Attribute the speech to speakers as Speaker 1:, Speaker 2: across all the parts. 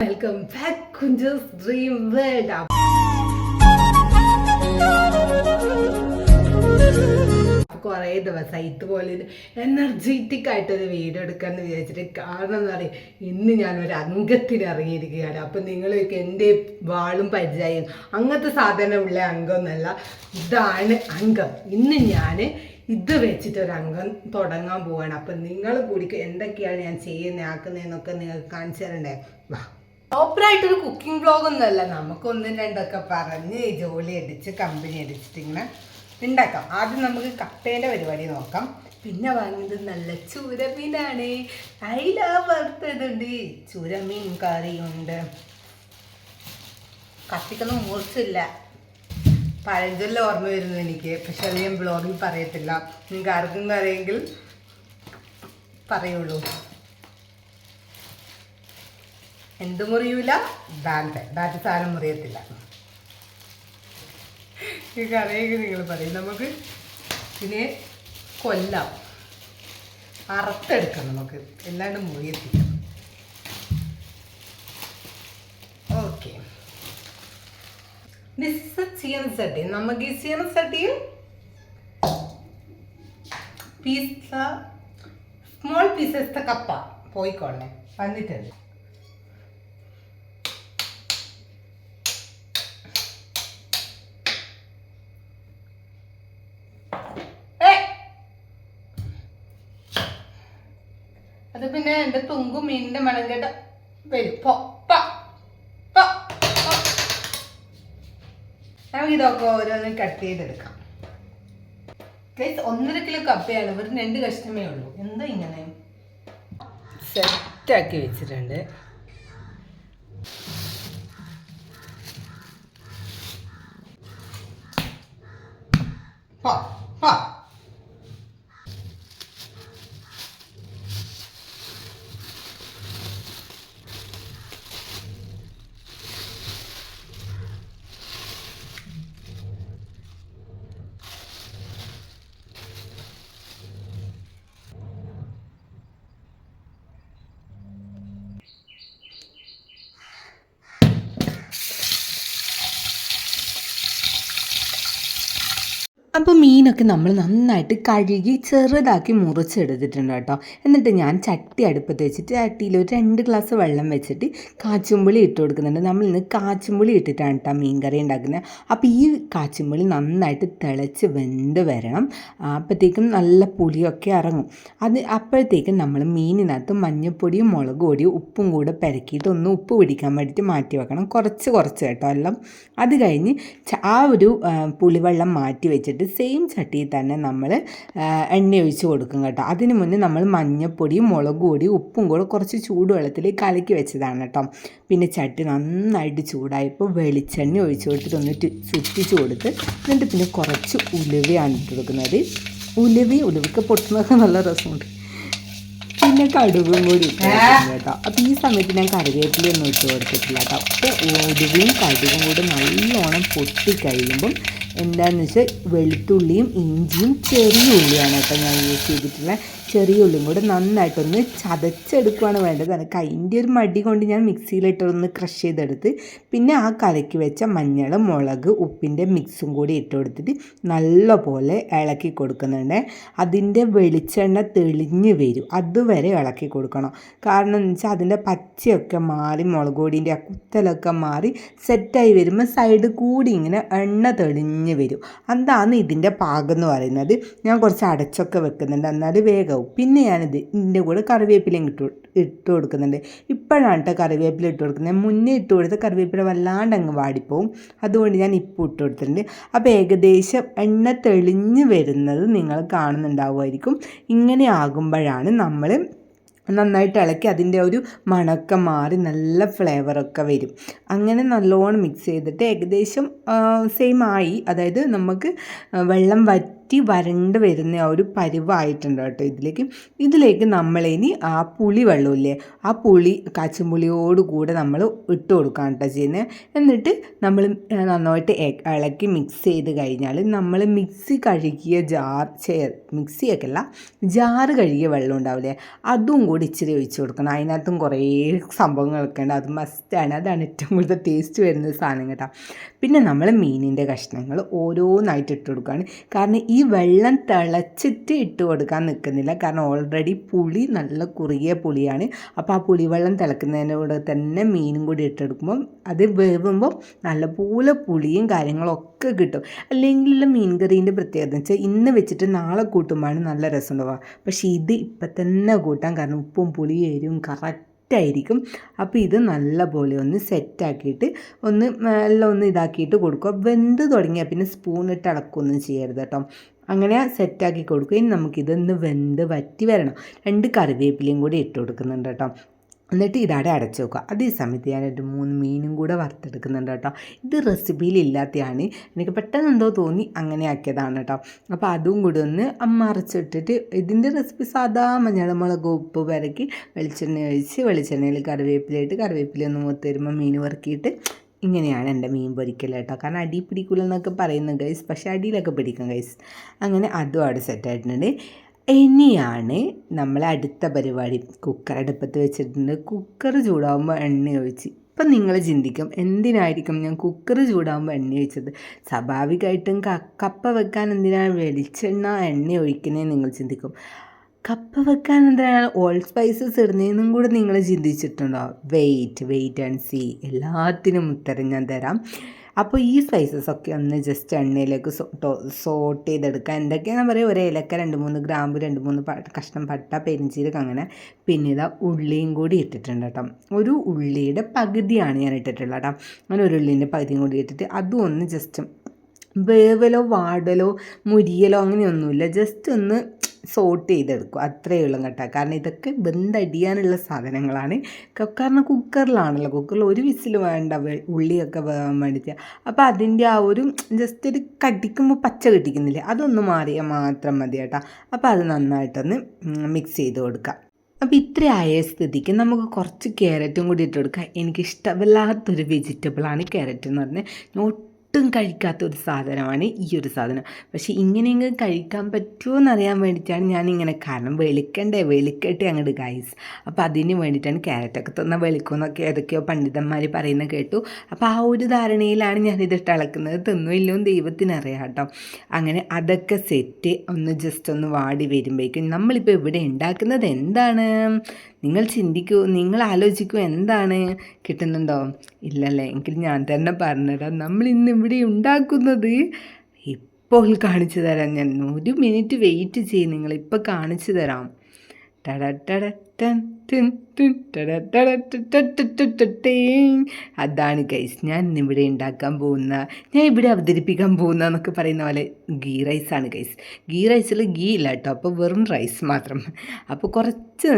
Speaker 1: Welcome back Kunjus dream world കുറേ ദിവസമായി ഇതുപോലെ എനർജറ്റിക് ആയിട്ടൊരു വീഡിയോ എടുക്കാമെന്ന് വിചാരിച്ചിട്ട് കാരണം എന്താ പറയുക ഇന്ന് ഞാൻ ഒരു അംഗത്തിന് ഇറങ്ങിയിരിക്കുകയാണ്. അപ്പം നിങ്ങളൊക്കെ എന്റെ വാളും പരിചയം അങ്ങനത്തെ സാധനമുള്ള അംഗമൊന്നല്ല ഇതാണ് അംഗം. ഇന്ന് ഞാൻ ഇത് വെച്ചിട്ട് ഒരു അംഗം തുടങ്ങാൻ പോവാണ്. അപ്പം നിങ്ങൾ കൂടി എന്തൊക്കെയാണ് ഞാൻ ചെയ്യുന്നത് ആക്കുന്നതെന്നൊക്കെ നിങ്ങൾക്ക് കാണിച്ചു തരണ്ടേ? വാ. പ്രോപ്പറായിട്ടൊരു കുക്കിംഗ് ബ്ലോഗ് നമുക്ക് ഒന്നും രണ്ടൊക്കെ പറഞ്ഞ് ജോലി അടിച്ച് കമ്പനി അടിച്ചിട്ട് ഇങ്ങനെ ഉണ്ടാക്കാം ആദ്യം നമുക്ക് കപ്പേന്റെ പരിപാടി നോക്കാം. പിന്നെ വാങ്ങിയത് നല്ല ചൂരമീനാണ്. അയില വറുത്തതുണ്ട്. ചൂരമീൻ കറിയുണ്ട്. കത്തിക്കൊന്നും മൂർച്ചില്ല പഴഞ്ചൊല്ല ഓർമ്മ വരുന്നു എനിക്ക്. പക്ഷെ അത് ഞാൻ ബ്ലോഗിൽ പറയത്തില്ല. നിങ്ങൾക്ക് ആർക്കും അറിയെങ്കിൽ പറയുള്ളൂ. എന്ത് മുറിയൂല. ബാറ്റ് ബാറ്റ് സാധനം മുറിയത്തില്ല. ഈ കറിയൊക്കെ നിങ്ങൾ പറയും. നമുക്ക് ഇതിനെ കൊല്ലാം. അറുത്തെടുക്കാം നമുക്ക്. എല്ലാണ്ട് മുറിയത്തില്ല. ഓക്കെ മിസ് ചട്ടി നമുക്ക് ഈ ചീനച്ചട്ടിയിൽ പീസ സ്മോൾ പീസസ് കപ്പ. പോയിക്കോളെ വന്നിട്ടുണ്ട് ഏയ്! അത് പിന്നെ എന്റെ തുങ്കും മീനിന്റെ മണം കേട്ട വരും. പൊ പോ, പോ, പോ. നമുക്ക് ഇതൊക്കെ ഓരോന്നും കട്ട് ചെയ്തെടുക്കാം. ഒന്നര കിലോ കപ്പയാണ്. വെറും രണ്ട് കഷ്ണമേ ഉള്ളൂ. എന്താ ഇങ്ങനെ? സെറ്റാക്കി വെച്ചിട്ടുണ്ട് പോ, പോ. അപ്പോൾ മീനൊക്കെ നമ്മൾ നന്നായിട്ട് കഴുകി ചെറുതാക്കി മുറിച്ചെടുത്തിട്ടുണ്ട് കേട്ടോ. എന്നിട്ട് ഞാൻ ചട്ടി അടുപ്പത്ത് വെച്ചിട്ട് ചട്ടിയിൽ ഒരു രണ്ട് ഗ്ലാസ് വെള്ളം വെച്ചിട്ട് കാച്ചുമ്പുളി ഇട്ട് കൊടുക്കുന്നുണ്ട്. നമ്മൾ ഇന്ന് കാച്ചുമ്പുളി ഇട്ടിട്ടാണ് കേട്ടോ മീൻ കറി ഉണ്ടാക്കുന്നത്. അപ്പോൾ ഈ കാച്ചുമ്പുളി നന്നായിട്ട് തിളച്ച് വെന്ത് വരണം. അപ്പോഴത്തേക്കും നല്ല പുളിയൊക്കെ ഇറങ്ങും. അത് അപ്പോഴത്തേക്കും നമ്മൾ മീനിനകത്ത് മഞ്ഞൾപ്പൊടിയും മുളക് പൊടിയും ഉപ്പും കൂടെ പെരക്കിയിട്ട് ഒന്ന് ഉപ്പ് പിടിക്കാൻ വേണ്ടിയിട്ട് മാറ്റി വെക്കണം. കുറച്ച് കുറച്ച് കേട്ടോ എല്ലാം. അത് കഴിഞ്ഞ് ആ ഒരു പുളിവെള്ളം മാറ്റി വെച്ചിട്ട് സെയിം ചട്ടിയിൽ തന്നെ നമ്മൾ എണ്ണ ഒഴിച്ച് കൊടുക്കും കേട്ടോ. അതിന് മുന്നേ നമ്മൾ മഞ്ഞൾപ്പൊടിയും മുളക് ഉപ്പും കൂടെ കുറച്ച് ചൂടുവെള്ളത്തിൽ കലക്കി വെച്ചതാണ് കേട്ടോ. പിന്നെ ചട്ടി നന്നായിട്ട് ചൂടായപ്പോൾ വെളിച്ചെണ്ണ ഒഴിച്ച് കൊടുത്തിട്ട് ഒന്ന് ചുറ്റിച്ച് കൊടുത്ത് എന്നിട്ട് പിന്നെ കുറച്ച് ഉലുവയാണ് ഇട്ട് കൊടുക്കുന്നത്. ഉലുവി ഉലുവയ്ക്ക് പൊട്ടുന്നതൊക്കെ നല്ല രസമുണ്ട്. പിന്നെ കടുകും കൂടി കേട്ടോ. അപ്പോൾ ഈ സമയത്ത് ഞാൻ കറിവേപ്പിലൊന്നും ഇട്ട് കൊടുത്തിട്ടില്ല കേട്ടോ. അപ്പോൾ ഉലുവയും കടുകും കൂടി നല്ലോണം പൊട്ടി കഴിയുമ്പം എന്താണെന്ന് വെച്ചാൽ വെളുത്തുള്ളിയും ഇഞ്ചിയും ചെറിയ ഉള്ളിയാണ് കേട്ടോ ഞാൻ യൂസ് ചെയ്തിട്ടുള്ളത് ചെറിയ ഉള്ളിയും കൂടെ നന്നായിട്ടൊന്ന് ചതച്ചെടുക്കുകയാണ് വേണ്ടത്. എനിക്ക് അതിന്റെ ഒരു മടി കൊണ്ട് ഞാൻ മിക്സിയിലിട്ടൊന്ന് ക്രഷ് ചെയ്തെടുത്ത് പിന്നെ ആ കലക്കി വെച്ച മഞ്ഞൾ മുളക് ഉപ്പിന്റെ മിക്സും കൂടി ഇട്ട് കൊടുത്തിട്ട് നല്ലപോലെ ഇളക്കി കൊടുക്കുന്നുണ്ട്. അതിന്റെ വെളിച്ചെണ്ണ തെളിഞ്ഞ് വരും. അതുവരെ ഇളക്കി കൊടുക്കണം. കാരണം എന്ന് വെച്ചാൽ അതിന്റെ പച്ചയൊക്കെ മാറി മുളക് പൊടിന്റെ ആ കുത്തലൊക്കെ മാറി സെറ്റായി വരുമ്പോൾ സൈഡ് കൂടി ഇങ്ങനെ എണ്ണ തെളിഞ്ഞ് വരും. അതാണ് ഇതിന്റെ പാകം എന്ന് പറയുന്നത്. ഞാൻ കുറച്ച് അടച്ചൊക്കെ വെക്കുന്നുണ്ട്. എന്നാൽ വേഗവും. പിന്നെ ഞാനിത് ഇതിന്റെ കൂടെ കറിവേപ്പിലയും ഇട്ട് ഇട്ട് കൊടുക്കുന്നുണ്ട്. ഇപ്പോഴാണ് കേട്ടോ കറിവേപ്പില ഇട്ട് കൊടുക്കുന്നത്. മുന്നേ ഇട്ട് കൊടുത്ത കറിവേപ്പില വല്ലാണ്ട് അങ്ങ് വാടിപ്പോവും. അതുകൊണ്ട് ഞാൻ ഇപ്പോൾ ഇട്ട് കൊടുത്തിട്ടുണ്ട്. അപ്പോൾ ഏകദേശം എണ്ണ തെളിഞ്ഞ് വരുന്നത് നിങ്ങൾ കാണുന്നുണ്ടാവുമായിരിക്കും. ഇങ്ങനെ ആകുമ്പോഴാണ് നമ്മൾ നന്നായിട്ട് ഇളക്കി അതിന്റെ ഒരു മണമൊക്കെ മാറി നല്ല ഫ്ലേവറൊക്കെ വരും. അങ്ങനെ നല്ലോണം മിക്സ് ചെയ്തിട്ട് ഏകദേശം സെയിം ആയി. അതായത് നമുക്ക് വെള്ളം വറ്റി വരണ്ട് വരുന്ന ആ ഒരു പരിവായിട്ടുണ്ട് കേട്ടോ ഇതിലേക്ക്. ഇതിലേക്ക് നമ്മളിനി ആ പുളി വെള്ളമില്ലേ ആ പുളി കാച്ചുംപുളിയോട് കൂടെ നമ്മൾ ഇട്ട് കൊടുക്കുകയാണ് കേട്ടോ ചെയ്യുന്നത്. എന്നിട്ട് നമ്മൾ നന്നായിട്ട് ഇളക്കി മിക്സ് ചെയ്ത് കഴിഞ്ഞാൽ നമ്മൾ മിക്സി കഴുകിയ ജാർ ചേർ മിക്സിയൊക്കെ അല്ല ജാറ് കഴുകിയ വെള്ളം ഉണ്ടാവില്ലേ അതും കൂടി കൂടി ഇച്ചിരി ഒഴിച്ച് കൊടുക്കണം. അതിനകത്തും കുറേ സംഭവങ്ങളൊക്കെ ഉണ്ട്. അത് മസ്റ്റാണ് അതാണ് ഏറ്റവും കൂടുതൽ ടേസ്റ്റ് വരുന്ന സാധനം കേട്ടോ. പിന്നെ നമ്മൾ മീനിന്റെ കഷ്ണങ്ങൾ ഓരോന്നായിട്ട് ഇട്ട് കൊടുക്കുകയാണ് കാരണം ഈ വെള്ളം തിളച്ചിട്ട് ഇട്ട് കൊടുക്കാൻ നിൽക്കുന്നില്ല. കാരണം ഓൾറെഡി പുളി നല്ല കുറുകിയ പുളിയാണ്. അപ്പോൾ ആ പുളിവെള്ളം തിളക്കുന്നതിനോട് തന്നെ മീനും കൂടി ഇട്ടെടുക്കുമ്പം അത് വേവുമ്പോൾ നല്ലപോലെ പുളിയും കാര്യങ്ങളൊക്കെ കിട്ടും. അല്ലെങ്കിൽ മീൻ കറീന്റെ പ്രത്യേകത വെച്ചാൽ ഇന്ന് വെച്ചിട്ട് നാളെ കൂട്ടുമ്പോഴാണ് നല്ല രസം ഉണ്ടാവുക. പക്ഷേ ഇത് ഇപ്പം തന്നെ കൂട്ടാം കാരണം ഉപ്പും പുളിയും എരിവും കറക്റ്റായിരിക്കും അപ്പോൾ ഇത് നല്ല പോലെ ഒന്ന് സെറ്റാക്കിയിട്ട് ഒന്ന് എല്ലാം ഒന്ന് ഇതാക്കിയിട്ട് കൊടുക്കുക. വെന്ത് തുടങ്ങിയാൽ പിന്നെ സ്പൂൺ ഇട്ട് അടക്കുകയൊന്നും ചെയ്യരുത് കേട്ടോ. അങ്ങനെ സെറ്റാക്കി കൊടുക്കുക. ഇനി നമുക്കിതൊന്ന് വെന്ത് വറ്റി വരണം. രണ്ട് കറിവേപ്പിലയും കൂടി ഇട്ട് കൊടുക്കുന്നുണ്ട് കേട്ടോ. എന്നിട്ട് ഇതവിടെ അടച്ച് വെക്കുക. അതേ സമയത്ത് ഞാൻ ഒരു മൂന്ന് മീനും കൂടെ വറുത്തെടുക്കുന്നുണ്ട് കേട്ടോ. ഇത് റെസിപ്പിയിൽ ഇല്ലാത്തതാണ് എനിക്ക് പെട്ടെന്ന് എന്തോ തോന്നി അങ്ങനെ ആക്കിയതാണ് കേട്ടോ. അപ്പോൾ അതും കൂടി ഒന്ന് അമ്മറച്ചിട്ടിട്ട് ഇതിന്റെ റെസിപ്പി സാധാ മഞ്ഞൾ മുളക് ഉപ്പ് വരക്കി വെളിച്ചെണ്ണ ഒഴിച്ച് വെളിച്ചെണ്ണയിൽ കറിവേപ്പിലയിട്ട് കറിവേപ്പില ഒന്ന് മൂത്ത് വരുമ്പോൾ മീൻ വറുക്കിയിട്ട് ഇങ്ങനെയാണ് എന്റെ മീൻ പൊരിക്കൽ കേട്ടോ. കാരണം അടി പിടിക്കില്ലെന്നൊക്കെ പറയുന്നു ഗൈസ് പക്ഷേ അടിയിലൊക്കെ പിടിക്കും ഗൈസ് അങ്ങനെ അതും അവിടെ സെറ്റായിട്ടുണ്ട് ഇനിയാണ് നമ്മൾ അടുത്ത പരിപാടി. കുക്കർ അടുപ്പത്ത് വെച്ചിട്ടുണ്ട്. കുക്കർ ചൂടാകുമ്പോൾ എണ്ണ ഒഴിച്ച്. ഇപ്പം നിങ്ങൾ ചിന്തിക്കും എന്തിനായിരിക്കും ഞാൻ കുക്കർ ചൂടാകുമ്പോൾ എണ്ണ ഒഴിച്ചത്? സ്വാഭാവികമായിട്ടും കപ്പ വെക്കാൻ എന്തിനാണ് വെളിച്ചെണ്ണ എണ്ണ ഒഴിക്കുന്നതെന്ന് നിങ്ങൾ ചിന്തിക്കും. കപ്പ വെക്കാൻ എന്തിനാണ് ഓൾ സ്പൈസസ് ഇടുന്നതെന്നും കൂടെ നിങ്ങൾ ചിന്തിച്ചിട്ടുണ്ടോ? വെയിറ്റ് വെയിറ്റ് ആൻഡ് സീ എല്ലാത്തിനും ഉത്തരം ഞാൻ തരാം. അപ്പോൾ ഈ സ്പൈസസ് ഒക്കെ ഒന്ന് ജസ്റ്റ് എണ്ണയിലേക്ക് സോട്ട് ചെയ്തെടുക്കുക എന്തൊക്കെയാണെന്ന് പറയുക ഒരു ഇലക്ക രണ്ട് മൂന്ന് ഗ്രാമ്പ് രണ്ട് മൂന്ന് കഷ്ണം പട്ട പെരിഞ്ചീരകം അങ്ങനെ. പിന്നെ ഇതാ ഉള്ളിയും കൂടി ഇട്ടിട്ടുണ്ട് കേട്ടോ. ഒരു ഉള്ളിയുടെ പകുതിയാണ് ഞാൻ ഇട്ടിട്ടുള്ളത് കേട്ടോ. അങ്ങനെ ഒരു ഉള്ളീന്റെ പകുതിയും കൂടി ഇട്ടിട്ട് അതും ഒന്ന് ജസ്റ്റ് വേവലോ വാടലോ മുരിയലോ അങ്ങനെയൊന്നുമില്ല. ജസ്റ്റ് ഒന്ന് സോട്ട് ചെയ്തെടുക്കും. അത്രയേ ഉള്ളൂ കേട്ടോ. കാരണം ഇതൊക്കെ ബന്ധടിയാനുള്ള സാധനങ്ങളാണ്. കാരണം കുക്കറിലാണല്ലോ. കുക്കറിൽ ഒരു വിസിൽ വേണ്ട. ഉള്ളിയൊക്കെ വേകാൻ വേണ്ടിയിട്ട് അപ്പോൾ അതിന്റെ ആ ഒരു ജസ്റ്റ് ഒരു കടിക്കുമ്പോൾ പച്ച കിട്ടിക്കുന്നില്ലേ? അതൊന്ന് മാറിയാൽ മാത്രം മതി കേട്ടോ. അപ്പോൾ അത് നന്നായിട്ടൊന്ന് മിക്സ് ചെയ്ത് കൊടുക്കാം അപ്പോൾ ഇത്ര ആയ സ്ഥിതിക്ക് നമുക്ക് കുറച്ച് ക്യാരറ്റും കൂടി ഇട്ട് കൊടുക്കാം എനിക്കിഷ്ടമില്ലാത്തൊരു വെജിറ്റബിളാണ് ക്യാരറ്റ് എന്ന് പറഞ്ഞാൽ ഒട്ടും കഴിക്കാത്ത ഒരു സാധനമാണ് ഈ ഒരു സാധനം. പക്ഷേ ഇങ്ങനെയെങ്കിലും കഴിക്കാൻ പറ്റുമോ എന്നറിയാൻ വേണ്ടിയിട്ടാണ് ഞാനിങ്ങനെ കാരണം വെളുക്കണ്ടേ വെളുക്കട്ടെ അങ്ങോട്ട് ഗൈസ് അപ്പോൾ അതിന് വേണ്ടിയിട്ടാണ് ക്യാരറ്റൊക്കെ തന്ന വെളുക്കുമെന്നൊക്കെ ഏതൊക്കെയോ പണ്ഡിതന്മാർ പറയുന്നത് കേട്ടു. അപ്പോൾ ആ ഒരു ധാരണയിലാണ് ഞാനിതിട്ട് ഇളക്കുന്നത് തിന്നുമില്ലോ ദൈവത്തിനറിയാം കേട്ടോ അങ്ങനെ അതൊക്കെ സെറ്റ് ഒന്ന് ജസ്റ്റ് ഒന്ന് വാടി വരുമ്പോഴേക്കും നമ്മളിപ്പോൾ ഇവിടെ ഉണ്ടാക്കുന്നത് എന്താണ്? നിങ്ങൾ ചിന്തിക്കൂ നിങ്ങൾ ആലോചിക്കൂ എന്താണ്? കിട്ടുന്നുണ്ടോ? ഇല്ലല്ലേ? എങ്കിൽ ഞാൻ തന്നെ പറഞ്ഞുതരാം. നമ്മൾ ഇന്ന് ഇവിടെ ഉണ്ടാക്കുന്നത്? ഇപ്പോൾ കാണിച്ചു തരാം. ഞാൻ ഒരു മിനിറ്റ് വെയിറ്റ് ചെയ്യും. നിങ്ങളിപ്പോൾ കാണിച്ചു തരാം. ടട ടട അതാണ് ഗൈസ് ഞാൻ ഇവിടെ ഉണ്ടാക്കാൻ പോകുന്ന ഞാൻ ഇവിടെ അവതരിപ്പിക്കാൻ പോകുന്ന എന്നൊക്കെ പറയുന്ന പോലെ ഗീ റൈസാണ് ഗൈസ് ഗീ റൈസിൽ ഗീ ഇല്ല കേട്ടോ അപ്പോൾ വെറും റൈസ് മാത്രം. അപ്പോൾ കുറച്ച്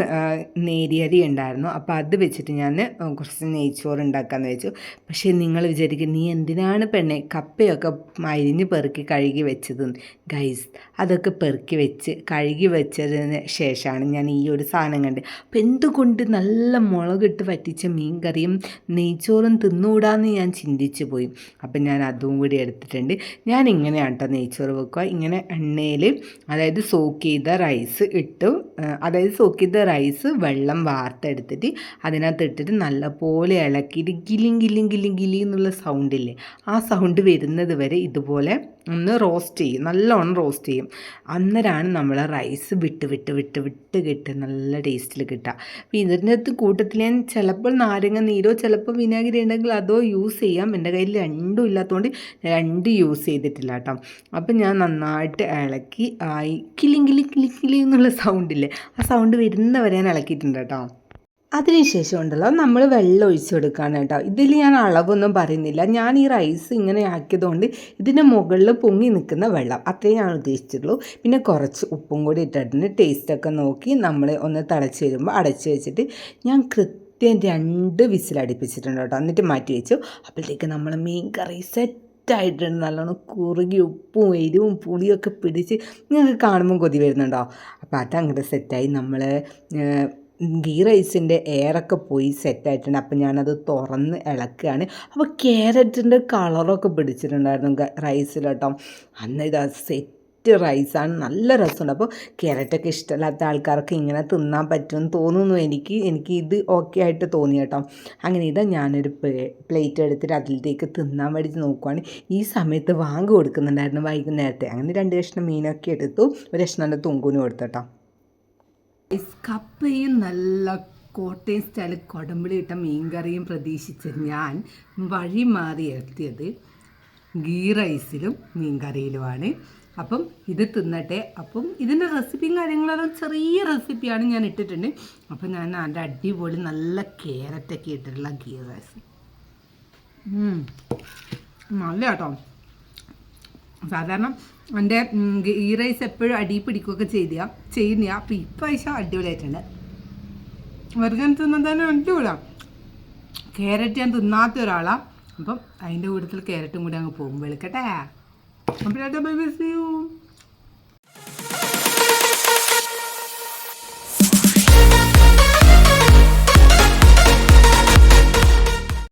Speaker 1: നേരിയരി ഉണ്ടായിരുന്നു അപ്പോൾ അത് വെച്ചിട്ട് ഞാൻ കുറച്ച് നെയ്ച്ചോറ് ഉണ്ടാക്കാമെന്ന് വെച്ചു. പക്ഷേ നിങ്ങൾ വിചാരിക്കും നീ എന്തിനാണ് പെണ്ണെ കപ്പയൊക്കെ അരിഞ്ഞ് പെറുക്കി കഴുകി വെച്ചത്? ഗൈസ് അതൊക്കെ പെറുക്കി വെച്ച് കഴുകി വെച്ചതിന് ശേഷമാണ് ഞാൻ ഈ ഒരു സാധനം കണ്ട് അപ്പോൾ എന്തുകൊണ്ട് നല്ല മുളകിട്ട് വറ്റിച്ച മീൻ കറിയും നെയ്ച്ചോറും തിന്നുകൂടാന്ന് ഞാൻ ചിന്തിച്ചു പോയി. അപ്പം ഞാൻ അതും കൂടി എടുത്തിട്ടുണ്ട്. ഞാൻ ഇങ്ങനെയാണ് കേട്ടോ നെയ്ച്ചോറ് വെക്കുക. ഇങ്ങനെ എണ്ണയിൽ അതായത് സോക്ക് ചെയ്ത റൈസ് ഇട്ടു. അതായത് സോക്ക് ചെയ്ത റൈസ് വെള്ളം വാർത്തെടുത്തിട്ട് അതിനകത്ത് ഇട്ടിട്ട് നല്ലപോലെ ഇളക്കിയിട്ട് ഗിലിം ഗിലിം ഗിലിം ഗിലി എന്നുള്ള സൗണ്ടില്ലേ ആ സൗണ്ട് വരുന്നത് വരെ ഇതുപോലെ ഒന്ന് റോസ്റ്റ് ചെയ്യും. നല്ലോണം റോസ്റ്റ് ചെയ്യും. അന്നേരമാണ് നമ്മൾ റൈസ് വിട്ട് വിട്ട് വിട്ട് വിട്ട് കിട്ടുക. നല്ല ടേസ്റ്റിൽ കിട്ടുക. അപ്പോൾ ഇതിന്റെ അകത്ത് കൂട്ടത്തിൽ ഞാൻ ചിലപ്പോൾ നാരങ്ങ നീരോ ചിലപ്പോൾ വിനാഗിരി ഉണ്ടെങ്കിൽ അതോ യൂസ് ചെയ്യാം. എന്റെ കയ്യിൽ രണ്ടും ഇല്ലാത്തതുകൊണ്ട് രണ്ട് യൂസ് ചെയ്തിട്ടില്ല കേട്ടോ. അപ്പം ഞാൻ നന്നായിട്ട് ഇളക്കി ആയി കിളിങ്കിലി കിളിങ്കിലി എന്നുള്ള സൗണ്ടില്ലേ ആ സൗണ്ട് വരുന്നവരെ ഞാൻ ഇളക്കിയിട്ടുണ്ട് കേട്ടോ. അതിനുശേഷം ഉണ്ടല്ലോ നമ്മൾ വെള്ളം ഒഴിച്ച് കൊടുക്കുകയാണ് കേട്ടോ. ഇതിൽ ഞാൻ അളവൊന്നും പറയുന്നില്ല. ഞാൻ ഈ റൈസ് ഇങ്ങനെ ആക്കിയതുകൊണ്ട് ഇതിന്റെ മുകളിൽ പൊങ്ങി നിൽക്കുന്ന വെള്ളം അത്രയും ഞാൻ ഉദ്ദേശിച്ചിട്ടുള്ളൂ. പിന്നെ കുറച്ച് ഉപ്പും കൂടി ഇട്ടിട്ടുണ്ട്. ടേസ്റ്റൊക്കെ നോക്കി നമ്മൾ ഒന്ന് തിളച്ച് വരുമ്പോൾ അടച്ച് വെച്ചിട്ട് ഞാൻ കൃത്യം രണ്ട് വിസിലടിപ്പിച്ചിട്ടുണ്ട് കേട്ടോ. എന്നിട്ട് മാറ്റി വെച്ചു. അപ്പോഴത്തേക്ക് നമ്മൾ മീൻ കറി സെറ്റ് സെറ്റായിട്ടുണ്ട് നല്ലോണം കുറുകി ഉപ്പും എരിവും പുളിയൊക്കെ പിടിച്ച് നിങ്ങൾക്ക് കാണുമ്പോൾ കൊതി വരുന്നുണ്ടോ? അപ്പോൾ അതങ്ങോട്ട് സെറ്റായി നമ്മൾ ഗീ റൈസിന്റെ എയറൊക്കെ പോയി സെറ്റായിട്ടുണ്ട്. അപ്പം ഞാനത് തുറന്ന് ഇളക്കുകയാണ്. അപ്പോൾ ക്യാരറ്റിന്റെ കളറൊക്കെ പിടിച്ചിട്ടുണ്ടായിരുന്നു റൈസിലോട്ടോ അന്ന് ഇത് സെറ്റ് റൈസാണ്. നല്ല രസമുണ്ട്. അപ്പോൾ ക്യാരറ്റൊക്കെ ഇഷ്ടമില്ലാത്ത ആൾക്കാർക്ക് ഇങ്ങനെ തിന്നാൻ പറ്റുമെന്ന് തോന്നുന്നു. എനിക്ക് എനിക്ക് ഇത് ഓക്കെ ആയിട്ട് തോന്നി കേട്ടോ. അങ്ങനെ ഇതാ ഞാനൊരു പ്ലേറ്റ് എടുത്തിട്ട് അതിലേക്ക് തിന്നാൻ വേണ്ടി നോക്കുവാണ്. ഈ സമയത്ത് വാങ്ങ് കൊടുക്കുന്നുണ്ടായിരുന്നു വൈകുന്നേരത്തെ. അങ്ങനെ രണ്ട് കഷ്ണം മീനൊക്കെ എടുത്തു. ഒരു കഷ്ണം എന്റെ തുങ്കുനും കൊടുത്തു കേട്ടോ. കപ്പയും നല്ല കോട്ടയം സ്റ്റൈൽ കൊടമ്പുളി ഇട്ട മീൻകറിയും പ്രതീക്ഷിച്ച് ഞാൻ വഴി മാറി എത്തിയത് ഗീ റൈസിലും മീൻകറിയിലുമാണ്. അപ്പം ഇത് തിന്നട്ടെ. അപ്പം ഇതിന്റെ റെസിപ്പിയും കാര്യങ്ങളെല്ലാം ചെറിയ റെസിപ്പിയാണ് ഞാൻ ഇട്ടിട്ടുണ്ട്. അപ്പം ഞാൻ അതിന്റെ അടിപൊളി നല്ല ക്യാരറ്റൊക്കെ ഇട്ടിട്ടുള്ള ഗീ റൈസ്. നല്ല കേട്ടോ. സാധാരണ എന്റെ ഗീ റൈസ് എപ്പോഴും അടി പിടിക്കുകയൊക്കെ ചെയ്ത ചെയ്യുന്ന അപ്പം ഇപ്പം പൈസ അടിപൊളിയായിട്ടുണ്ട്. വെറുതെ തിന്നാൻ തന്നെ അടിപൊളിയാണ് ക്യാരറ്റ് ഞാൻ തിന്നാത്ത ഒരാളാണ് അപ്പം അതിന്റെ കൂട്ടത്തിൽ ക്യാരറ്റും കൂടി അങ്ങ് പോകും. വെളുക്കട്ടെ. അപ്പം ബൈ